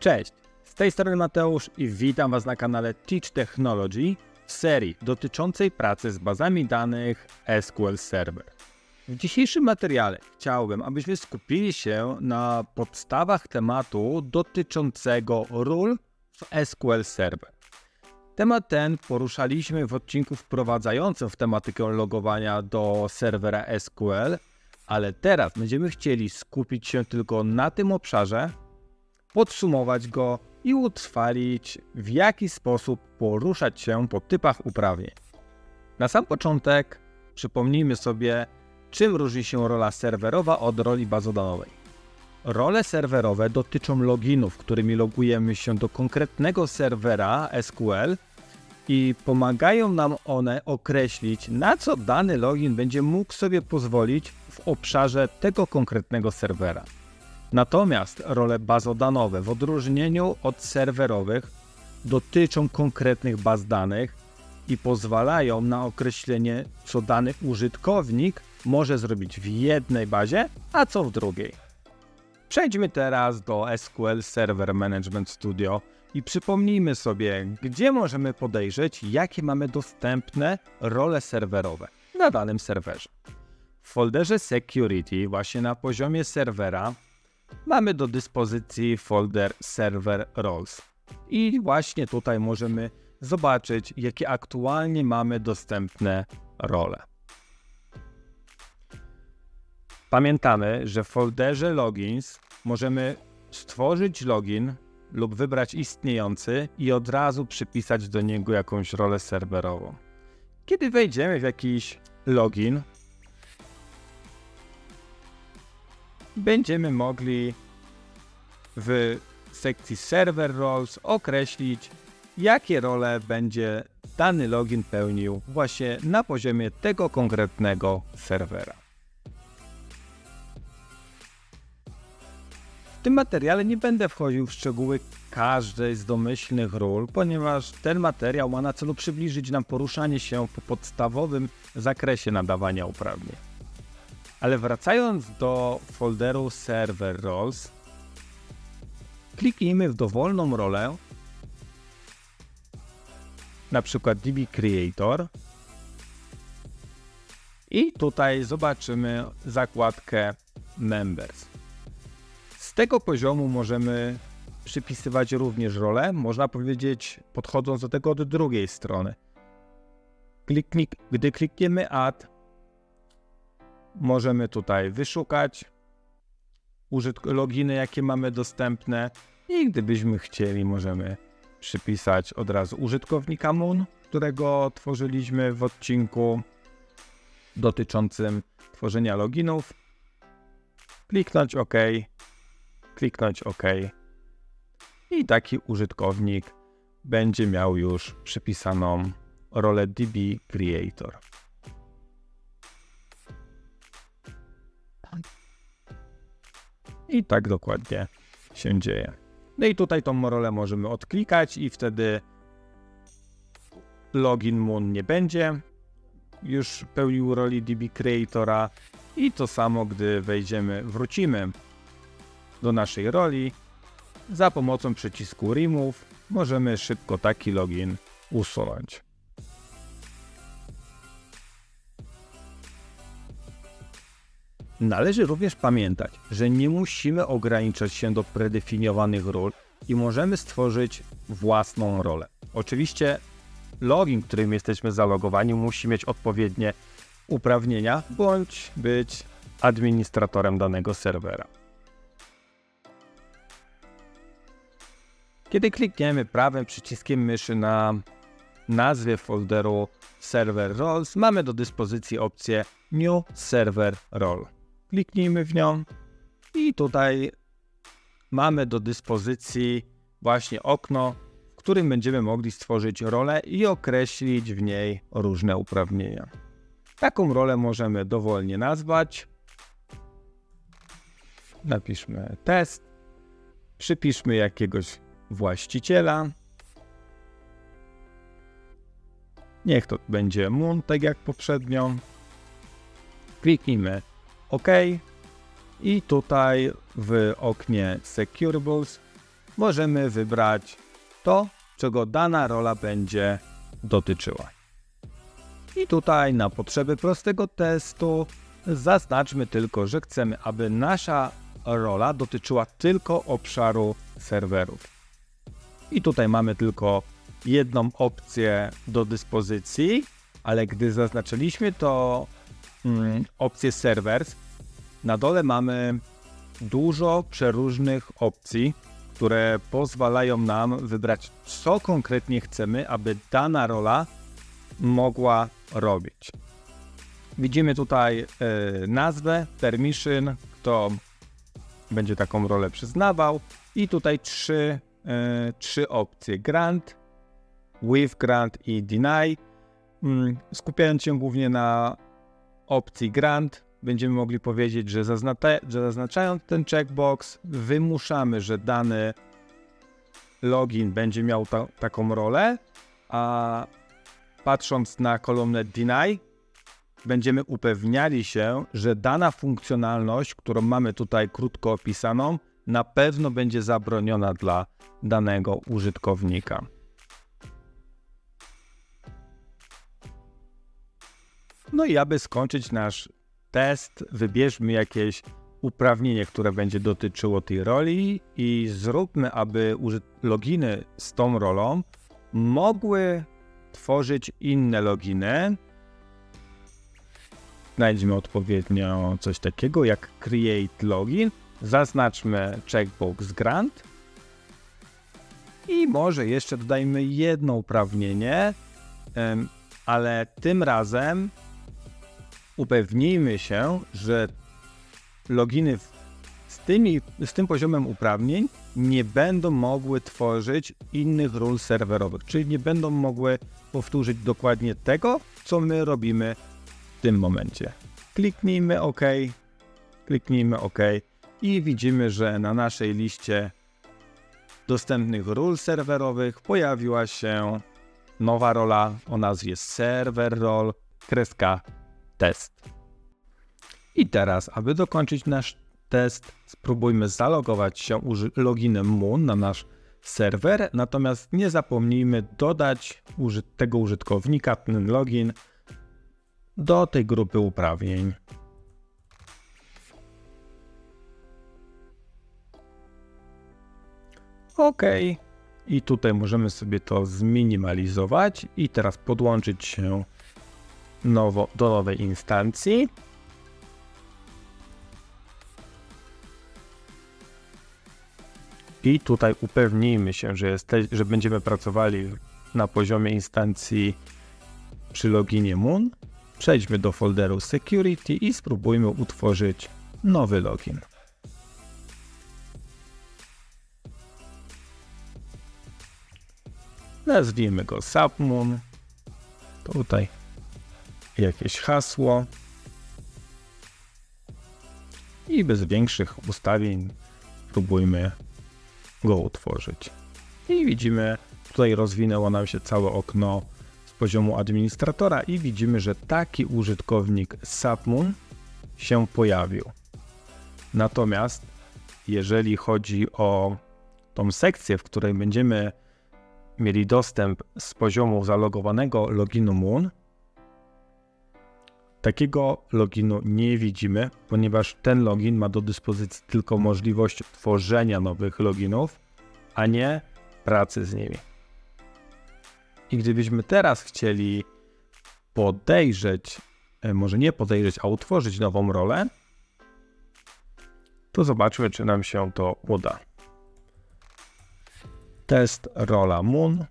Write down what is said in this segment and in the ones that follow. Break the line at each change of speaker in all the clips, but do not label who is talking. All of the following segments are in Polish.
Cześć, z tej strony Mateusz i witam Was na kanale Teach Technology w serii dotyczącej pracy z bazami danych SQL Server. W dzisiejszym materiale chciałbym, abyśmy skupili się na podstawach tematu dotyczącego ról w SQL Server. Temat ten poruszaliśmy w odcinku wprowadzającym w tematykę logowania do serwera SQL, ale teraz będziemy chcieli skupić się tylko na tym obszarze, podsumować go i utrwalić, w jaki sposób poruszać się po typach uprawnień. Na sam początek przypomnijmy sobie, czym różni się rola serwerowa od roli bazodanowej. Role serwerowe dotyczą loginów, którymi logujemy się do konkretnego serwera SQL i pomagają nam one określić, na co dany login będzie mógł sobie pozwolić w obszarze tego konkretnego serwera. Natomiast role bazodanowe w odróżnieniu od serwerowych dotyczą konkretnych baz danych i pozwalają na określenie, co dany użytkownik może zrobić w jednej bazie, a co w drugiej. Przejdźmy teraz do SQL Server Management Studio i przypomnijmy sobie, gdzie możemy podejrzeć, jakie mamy dostępne role serwerowe na danym serwerze. W folderze Security, właśnie na poziomie serwera, mamy do dyspozycji folder Server Roles. I właśnie tutaj możemy zobaczyć, jakie aktualnie mamy dostępne role. Pamiętamy, że w folderze Logins możemy stworzyć login lub wybrać istniejący i od razu przypisać do niego jakąś rolę serwerową. Kiedy wejdziemy w jakiś login, będziemy mogli w sekcji Server Roles określić, jakie role będzie dany login pełnił właśnie na poziomie tego konkretnego serwera. W tym materiale nie będę wchodził w szczegóły każdej z domyślnych ról, ponieważ ten materiał ma na celu przybliżyć nam poruszanie się po podstawowym zakresie nadawania uprawnień. Ale wracając do folderu Server Roles, kliknijmy w dowolną rolę, na przykład DB Creator i tutaj zobaczymy zakładkę Members. Z tego poziomu możemy przypisywać również role, można powiedzieć podchodząc do tego od drugiej strony. Kliknik, gdy klikniemy Add, możemy tutaj wyszukać loginy, jakie mamy dostępne i gdybyśmy chcieli, możemy przypisać od razu użytkownika Moon, którego tworzyliśmy w odcinku dotyczącym tworzenia loginów. Kliknąć OK, kliknąć OK i taki użytkownik będzie miał już przypisaną rolę DB Creator. I tak dokładnie się dzieje. No i tutaj tą rolę możemy odklikać i wtedy login Moon nie będzie już pełnił roli DB Creatora i to samo, gdy wejdziemy, wrócimy do naszej roli, za pomocą przycisku Remove możemy szybko taki login usunąć. Należy również pamiętać, że nie musimy ograniczać się do predefiniowanych ról i możemy stworzyć własną rolę. Oczywiście login, którym jesteśmy zalogowani, musi mieć odpowiednie uprawnienia bądź być administratorem danego serwera. Kiedy klikniemy prawym przyciskiem myszy na nazwie folderu Server Roles, mamy do dyspozycji opcję New Server Role. Kliknijmy w nią i tutaj mamy do dyspozycji właśnie okno, w którym będziemy mogli stworzyć rolę i określić w niej różne uprawnienia. Taką rolę możemy dowolnie nazwać. Napiszmy test, przypiszmy jakiegoś właściciela. Niech to będzie Moon, tak jak poprzednio. Kliknijmy OK. I tutaj w oknie Securables możemy wybrać to, czego dana rola będzie dotyczyła. I tutaj na potrzeby prostego testu zaznaczmy tylko, że chcemy, aby nasza rola dotyczyła tylko obszaru serwerów. I tutaj mamy tylko jedną opcję do dyspozycji, ale gdy zaznaczyliśmy to opcję servers, na dole mamy dużo przeróżnych opcji, które pozwalają nam wybrać, co konkretnie chcemy, aby dana rola mogła robić. Widzimy tutaj e, nazwę, permission, kto będzie taką rolę przyznawał i tutaj trzy, e, trzy opcje grant, with grant i deny. Mm, Skupiając się głównie na opcji grant, będziemy mogli powiedzieć, że, że zaznaczając ten checkbox, wymuszamy, że dany login będzie miał ta, taką rolę, a patrząc na kolumnę deny, będziemy upewniali się, że dana funkcjonalność, którą mamy tutaj krótko opisaną, na pewno będzie zabroniona dla danego użytkownika. No i aby skończyć nasz test, wybierzmy jakieś uprawnienie, które będzie dotyczyło tej roli i zróbmy, aby loginy z tą rolą mogły tworzyć inne loginy. Znajdźmy odpowiednio coś takiego jak create login. Zaznaczmy checkbox grant. I może jeszcze dodajmy jedno uprawnienie, ale tym razem upewnijmy się, że loginy z, tymi, z tym poziomem uprawnień nie będą mogły tworzyć innych ról serwerowych, czyli nie będą mogły powtórzyć dokładnie tego, co my robimy w tym momencie. Kliknijmy OK, kliknijmy OK i widzimy, że na naszej liście dostępnych ról serwerowych pojawiła się nowa rola o nazwie server role test. I teraz, aby dokończyć nasz test, spróbujmy zalogować się loginem Moon na nasz serwer, natomiast nie zapomnijmy dodać tego użytkownika, ten login, do tej grupy uprawnień. OK. I tutaj możemy sobie to zminimalizować i teraz podłączyć się nowo, do nowej instancji. I tutaj upewnijmy się, że, jeste, że będziemy pracowali na poziomie instancji przy loginie Moon. Przejdźmy do folderu Security i spróbujmy utworzyć nowy login. Nazwijmy go Submoon. Tutaj jakieś hasło. I bez większych ustawień spróbujmy go utworzyć. I widzimy, tutaj rozwinęło nam się całe okno z poziomu administratora i widzimy, że taki użytkownik Submoon się pojawił. Natomiast jeżeli chodzi o tą sekcję, w której będziemy mieli dostęp z poziomu zalogowanego loginu Moon, takiego loginu nie widzimy, ponieważ ten login ma do dyspozycji tylko możliwość tworzenia nowych loginów, a nie pracy z nimi. I gdybyśmy teraz chcieli podejrzeć, e, może nie podejrzeć, a utworzyć nową rolę, to zobaczmy, czy nam się to uda. Test rola Moon.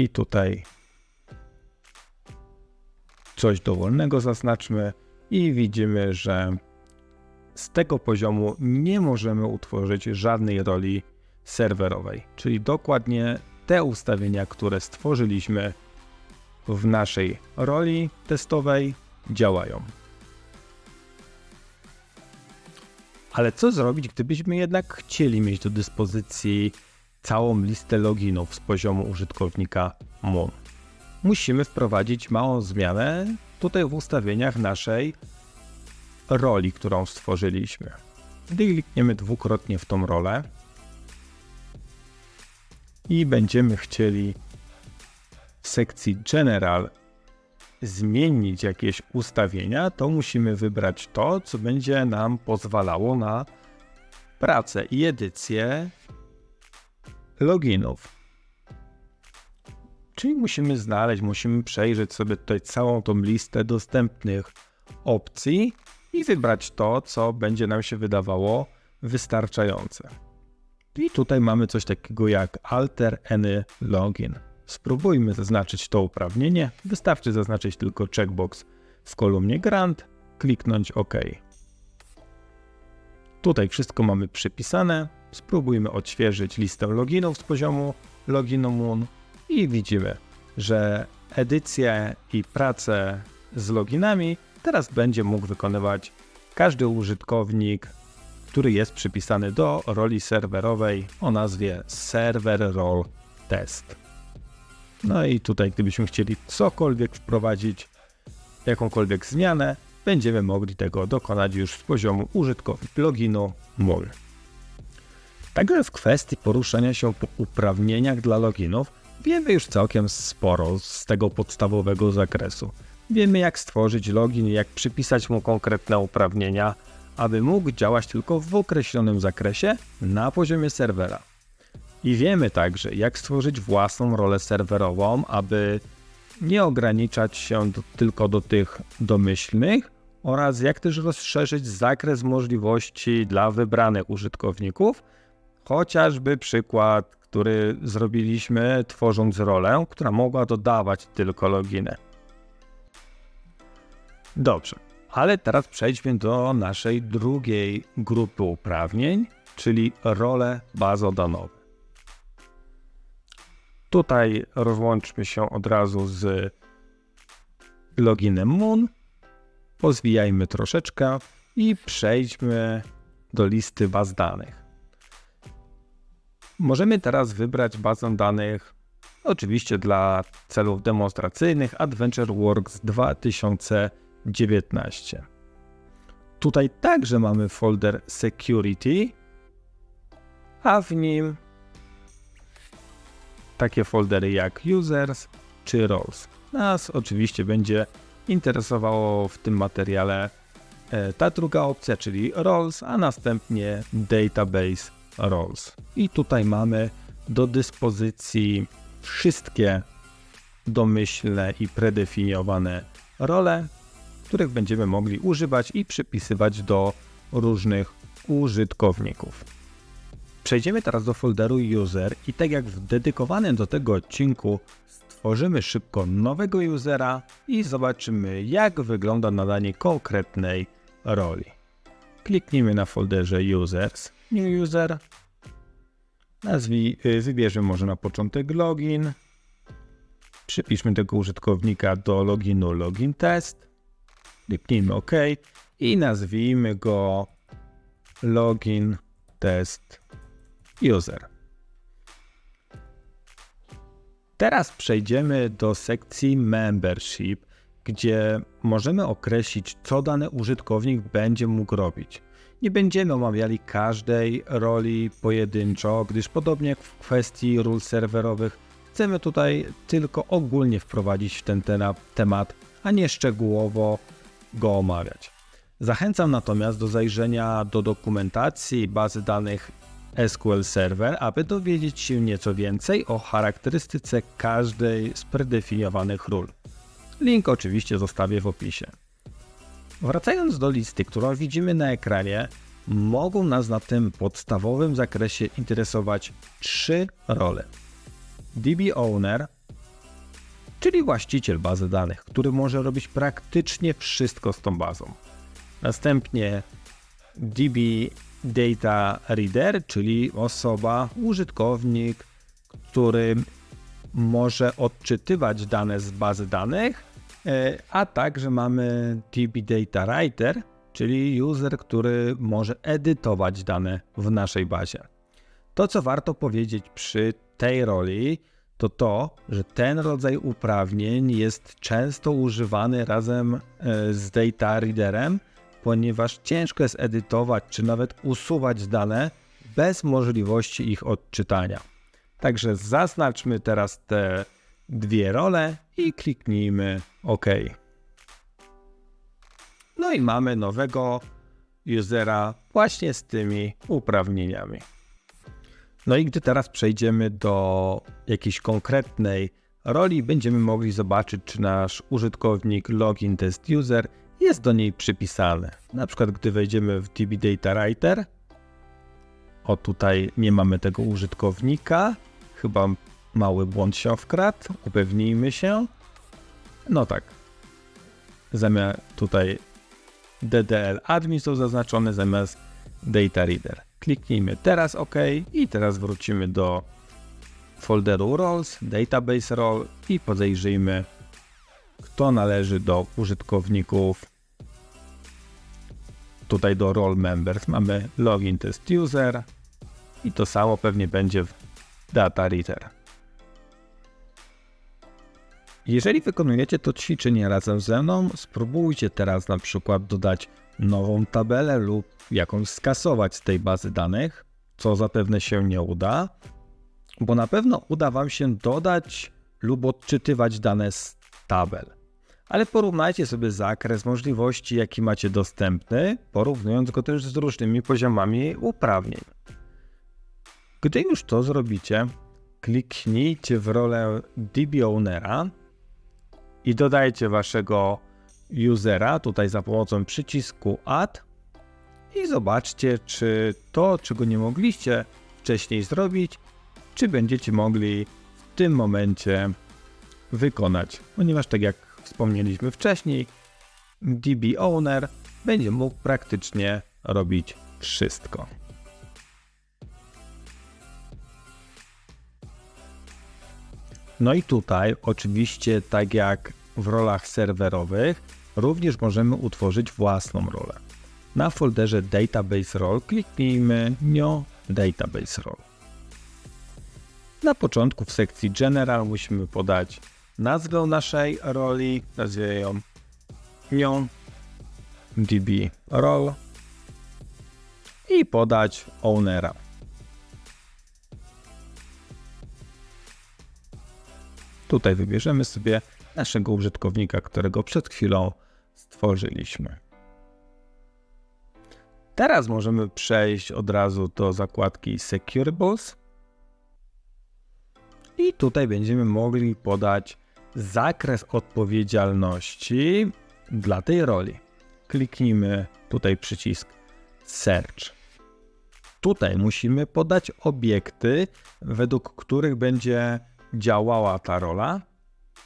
I tutaj coś dowolnego zaznaczmy i widzimy, że z tego poziomu nie możemy utworzyć żadnej roli serwerowej, czyli dokładnie te ustawienia, które stworzyliśmy w naszej roli testowej działają. Ale co zrobić, gdybyśmy jednak chcieli mieć do dyspozycji całą listę loginów z poziomu użytkownika Moon? Musimy wprowadzić małą zmianę tutaj w ustawieniach naszej roli, którą stworzyliśmy. Gdy klikniemy dwukrotnie w tą rolę i będziemy chcieli w sekcji General zmienić jakieś ustawienia, to musimy wybrać to, co będzie nam pozwalało na pracę i edycję loginów. Czyli musimy znaleźć, musimy przejrzeć sobie tutaj całą tą listę dostępnych opcji i wybrać to, co będzie nam się wydawało wystarczające. I tutaj mamy coś takiego jak Alter Any Login. Spróbujmy zaznaczyć to uprawnienie. Wystarczy zaznaczyć tylko checkbox w kolumnie Grant, kliknąć OK. Tutaj wszystko mamy przypisane. Spróbujmy odświeżyć listę loginów z poziomu Login Moon i widzimy, że edycję i pracę z loginami teraz będzie mógł wykonywać każdy użytkownik, który jest przypisany do roli serwerowej o nazwie Server Role Test. No i tutaj, gdybyśmy chcieli cokolwiek wprowadzić, jakąkolwiek zmianę, będziemy mogli tego dokonać już z poziomu użytkownik loginu MUL. Także w kwestii poruszania się po uprawnieniach dla loginów wiemy już całkiem sporo z tego podstawowego zakresu. Wiemy jak stworzyć login, jak przypisać mu konkretne uprawnienia, aby mógł działać tylko w określonym zakresie na poziomie serwera. I wiemy także, jak stworzyć własną rolę serwerową, aby nie ograniczać się do, tylko do tych domyślnych oraz jak też rozszerzyć zakres możliwości dla wybranych użytkowników, chociażby przykład, który zrobiliśmy tworząc rolę, która mogła dodawać tylko loginy. Dobrze, ale teraz przejdźmy do naszej drugiej grupy uprawnień, czyli role bazodanowe. Tutaj rozłączmy się od razu z loginem Moon, pozwijajmy troszeczkę i przejdźmy do listy baz danych. Możemy teraz wybrać bazę danych, oczywiście dla celów demonstracyjnych, Adventure Works 2019. Tutaj także mamy folder Security, a w nim takie foldery jak Users czy Roles. Nas oczywiście będzie interesowało w tym materiale e, ta druga opcja, czyli Roles, a następnie Database Roles. I tutaj mamy do dyspozycji wszystkie domyślne i predefiniowane role, których będziemy mogli używać i przypisywać do różnych użytkowników. Przejdziemy teraz do folderu User i tak jak w dedykowanym do tego odcinku stworzymy szybko nowego usera i zobaczymy jak wygląda nadanie konkretnej roli. Kliknijmy na folderze Users, New User, nazwij, y, wybierzmy może na początek login, przypiszmy tego użytkownika do loginu login test, kliknijmy OK i nazwijmy go login test user. Teraz przejdziemy do sekcji Membership, gdzie możemy określić, co dany użytkownik będzie mógł robić. Nie będziemy omawiali każdej roli pojedynczo, gdyż podobnie jak w kwestii ról serwerowych, chcemy tutaj tylko ogólnie wprowadzić w ten temat, a nie szczegółowo go omawiać. Zachęcam natomiast do zajrzenia do dokumentacji bazy danych SQL Server, aby dowiedzieć się nieco więcej o charakterystyce każdej z predefiniowanych ról. Link oczywiście zostawię w opisie. Wracając do listy, którą widzimy na ekranie, mogą nas na tym podstawowym zakresie interesować trzy role. DB Owner, czyli właściciel bazy danych, który może robić praktycznie wszystko z tą bazą. Następnie DB Data Reader, czyli osoba, użytkownik, który może odczytywać dane z bazy danych, e, a także mamy DB Data Writer, czyli user, który może edytować dane w naszej bazie. To, co warto powiedzieć przy tej roli, to to, że ten rodzaj uprawnień jest często używany razem e, z data readerem ponieważ ciężko jest edytować czy nawet usuwać dane bez możliwości ich odczytania. Także zaznaczmy teraz te dwie role i kliknijmy OK. No i mamy nowego usera właśnie z tymi uprawnieniami. No i gdy teraz przejdziemy do jakiejś konkretnej roli, będziemy mogli zobaczyć, czy nasz użytkownik login test user jest do niej przypisany. Na przykład, gdy wejdziemy w DB Data Writer, o tutaj nie mamy tego użytkownika, chyba mały błąd się wkradł, upewnijmy się. No tak, zamiast tutaj DDL admin są zaznaczone zamiast data reader. Kliknijmy teraz OK i teraz wrócimy do folderu roles, database role i podejrzyjmy kto należy do użytkowników tutaj do role members mamy login test user i to samo pewnie będzie w data reader. Jeżeli wykonujecie to ćwiczenie razem ze mną, spróbujcie teraz na przykład dodać nową tabelę lub jakąś skasować z tej bazy danych, co zapewne się nie uda, bo na pewno uda Wam się dodać lub odczytywać dane z tabel. Ale porównajcie sobie zakres możliwości, jaki macie dostępny, porównując go też z różnymi poziomami uprawnień. Gdy już to zrobicie, kliknijcie w rolę DB Ownera i dodajcie waszego usera tutaj za pomocą przycisku Add i zobaczcie, czy to, czego nie mogliście wcześniej zrobić, czy będziecie mogli w tym momencie wykonać. Ponieważ tak jak wspomnieliśmy wcześniej, DB Owner będzie mógł praktycznie robić wszystko. No i tutaj oczywiście tak jak w rolach serwerowych również możemy utworzyć własną rolę. Na folderze Database Role kliknijmy New Database Role. Na początku w sekcji General musimy podać nazwę naszej roli, nazwijmy ją New DB Role i podać ownera. Tutaj wybierzemy sobie naszego użytkownika, którego przed chwilą stworzyliśmy. Teraz możemy przejść od razu do zakładki Securables i tutaj będziemy mogli podać zakres odpowiedzialności dla tej roli. Kliknijmy tutaj przycisk Search. Tutaj musimy podać obiekty, według których będzie działała ta rola.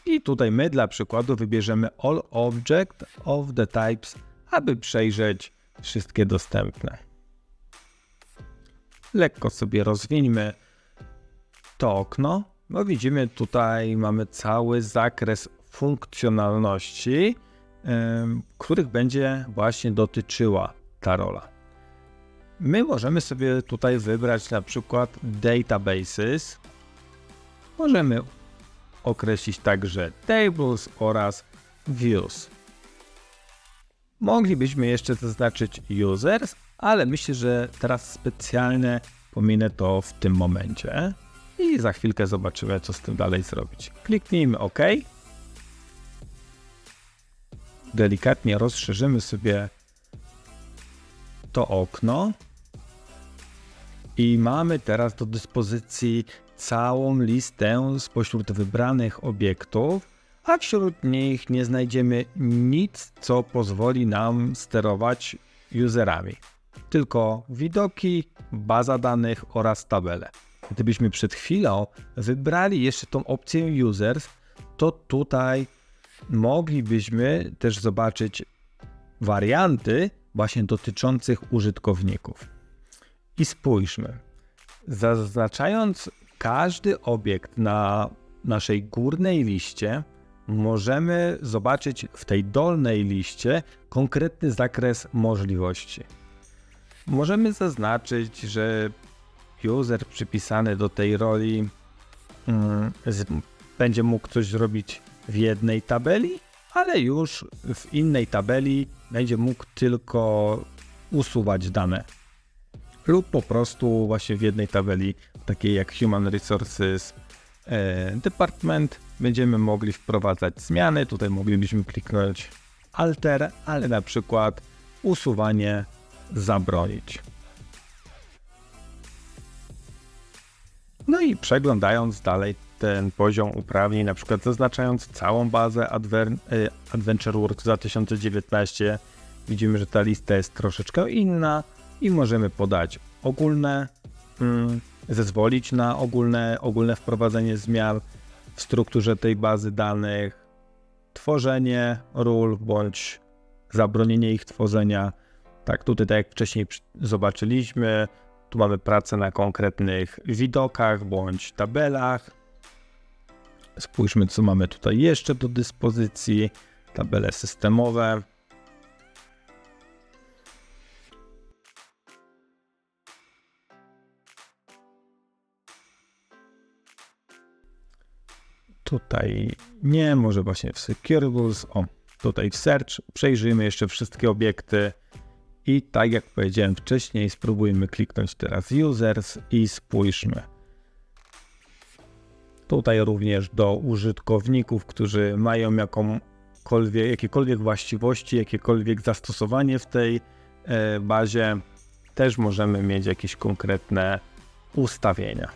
I tutaj my dla przykładu wybierzemy All Object of the Types, aby przejrzeć wszystkie dostępne. Lekko sobie rozwiniemy to okno, bo widzimy tutaj mamy cały zakres funkcjonalności, których będzie właśnie dotyczyła ta rola. My możemy sobie tutaj wybrać na przykład databases, Możemy określić także tables oraz views. Moglibyśmy jeszcze zaznaczyć users, ale myślę, że teraz specjalnie pominę to w tym momencie i za chwilkę zobaczymy, co z tym dalej zrobić. Kliknijmy OK. Delikatnie rozszerzymy sobie to okno i mamy teraz do dyspozycji całą listę spośród wybranych obiektów, a wśród nich nie znajdziemy nic, co pozwoli nam sterować userami. Tylko widoki, baza danych oraz tabele. Gdybyśmy przed chwilą wybrali jeszcze tą opcję users, to tutaj moglibyśmy też zobaczyć warianty właśnie dotyczących użytkowników. I spójrzmy. Zaznaczając każdy obiekt na naszej górnej liście możemy zobaczyć w tej dolnej liście konkretny zakres możliwości. Możemy zaznaczyć, że user przypisany do tej roli mm, będzie mógł coś zrobić w jednej tabeli, ale już w innej tabeli będzie mógł tylko usuwać dane. Lub po prostu właśnie w jednej tabeli, takiej jak Human Resources e, Department, będziemy mogli wprowadzać zmiany. Tutaj moglibyśmy kliknąć Alter, ale na przykład usuwanie zabronić. No i przeglądając dalej ten poziom uprawnień, na przykład zaznaczając całą bazę Adver- y, Adventure Works 2019, widzimy, że ta lista jest troszeczkę inna i możemy podać ogólne, mm, zezwolić na ogólne, ogólne wprowadzenie zmian w strukturze tej bazy danych, tworzenie ról bądź zabronienie ich tworzenia. Tak, tutaj tak jak wcześniej zobaczyliśmy, tu mamy pracę na konkretnych widokach bądź tabelach. Spójrzmy, co mamy tutaj jeszcze do dyspozycji. Tabele systemowe. Tutaj nie, może właśnie w Securables. O, tutaj w Search. Przejrzyjmy jeszcze wszystkie obiekty. I tak jak powiedziałem wcześniej, spróbujmy kliknąć teraz Users i spójrzmy. Tutaj również do użytkowników, którzy mają jakąkolwiek, jakiekolwiek właściwości, jakiekolwiek zastosowanie w tej e, bazie, też możemy mieć jakieś konkretne ustawienia.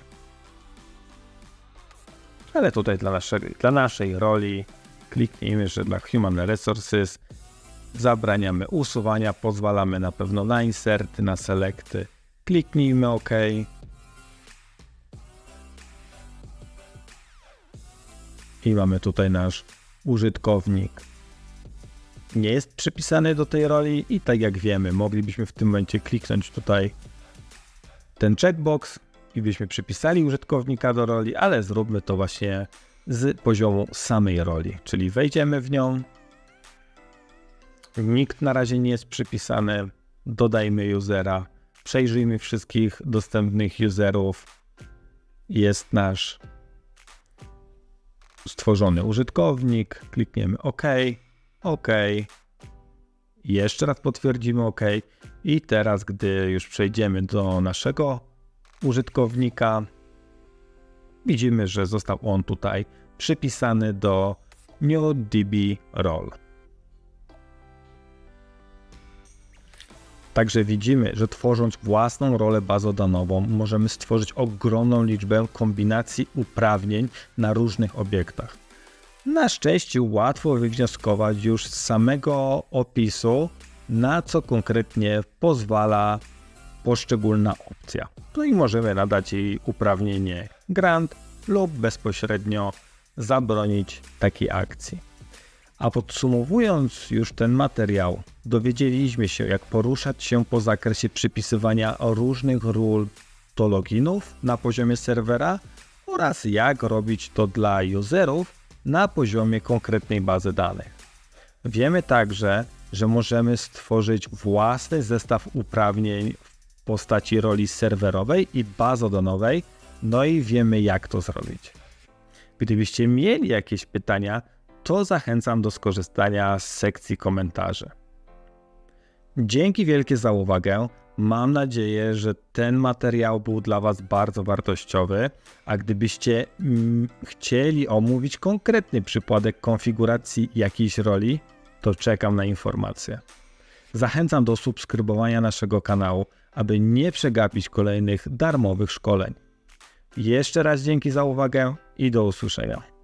Ale tutaj dla naszej, dla naszej roli kliknijmy, że dla Human Resources zabraniamy usuwania, pozwalamy na pewno na inserty, na selecty. Kliknijmy OK. I mamy tutaj nasz użytkownik. Nie jest przypisany do tej roli i tak jak wiemy, moglibyśmy w tym momencie kliknąć tutaj ten checkbox i byśmy przypisali użytkownika do roli, ale zróbmy to właśnie z poziomu samej roli, czyli wejdziemy w nią, Nikt na razie nie jest przypisany. Dodajmy usera. Przejrzyjmy wszystkich dostępnych userów. Jest nasz stworzony użytkownik. Klikniemy OK. OK. Jeszcze raz potwierdzimy OK. I teraz, gdy już przejdziemy do naszego użytkownika, widzimy, że został on tutaj przypisany do NewDB role. Także widzimy, że tworząc własną rolę bazodanową, możemy stworzyć ogromną liczbę kombinacji uprawnień na różnych obiektach. Na szczęście łatwo wywnioskować już z samego opisu, na co konkretnie pozwala poszczególna opcja. No i możemy nadać jej uprawnienie grant lub bezpośrednio zabronić takiej akcji. A podsumowując już ten materiał, dowiedzieliśmy się, jak poruszać się po zakresie przypisywania różnych ról do loginów na poziomie serwera oraz jak robić to dla userów na poziomie konkretnej bazy danych. Wiemy także, że możemy stworzyć własny zestaw uprawnień w postaci roli serwerowej i bazodonowej, no i wiemy jak to zrobić. Gdybyście mieli jakieś pytania, to zachęcam do skorzystania z sekcji komentarzy. Dzięki wielkie za uwagę. Mam nadzieję, że ten materiał był dla Was bardzo wartościowy, a gdybyście mm, chcieli omówić konkretny przypadek konfiguracji jakiejś roli, to czekam na informacje. Zachęcam do subskrybowania naszego kanału, aby nie przegapić kolejnych darmowych szkoleń. Jeszcze raz dzięki za uwagę i do usłyszenia.